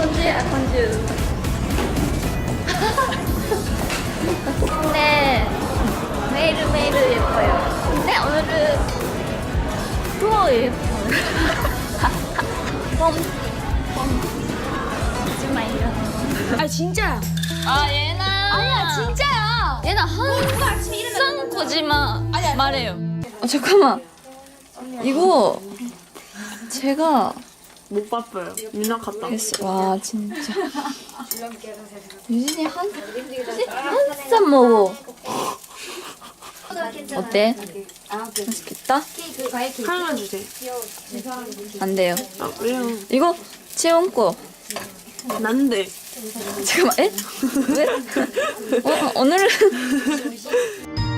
콘주야 콘주. 근데 매일 매일 예뻐요. 근데 오늘은 또 예뻐요. pompom하지 마요. 아 진짜야. 아 얘나 아니야 진짜야. 얘나 항상 거짓말 말해요. 어, 잠깐만. 이거 제가 못 봤어요. 유나 같다. 했어. 와 진짜. 유진이 한 한참 먹어. 어때? 맛있겠다? 하나만 주세요. 안 돼요. 아 왜요? 이거 채원 거. 난데. 잠깐만, 에? 왜? 어, 오늘은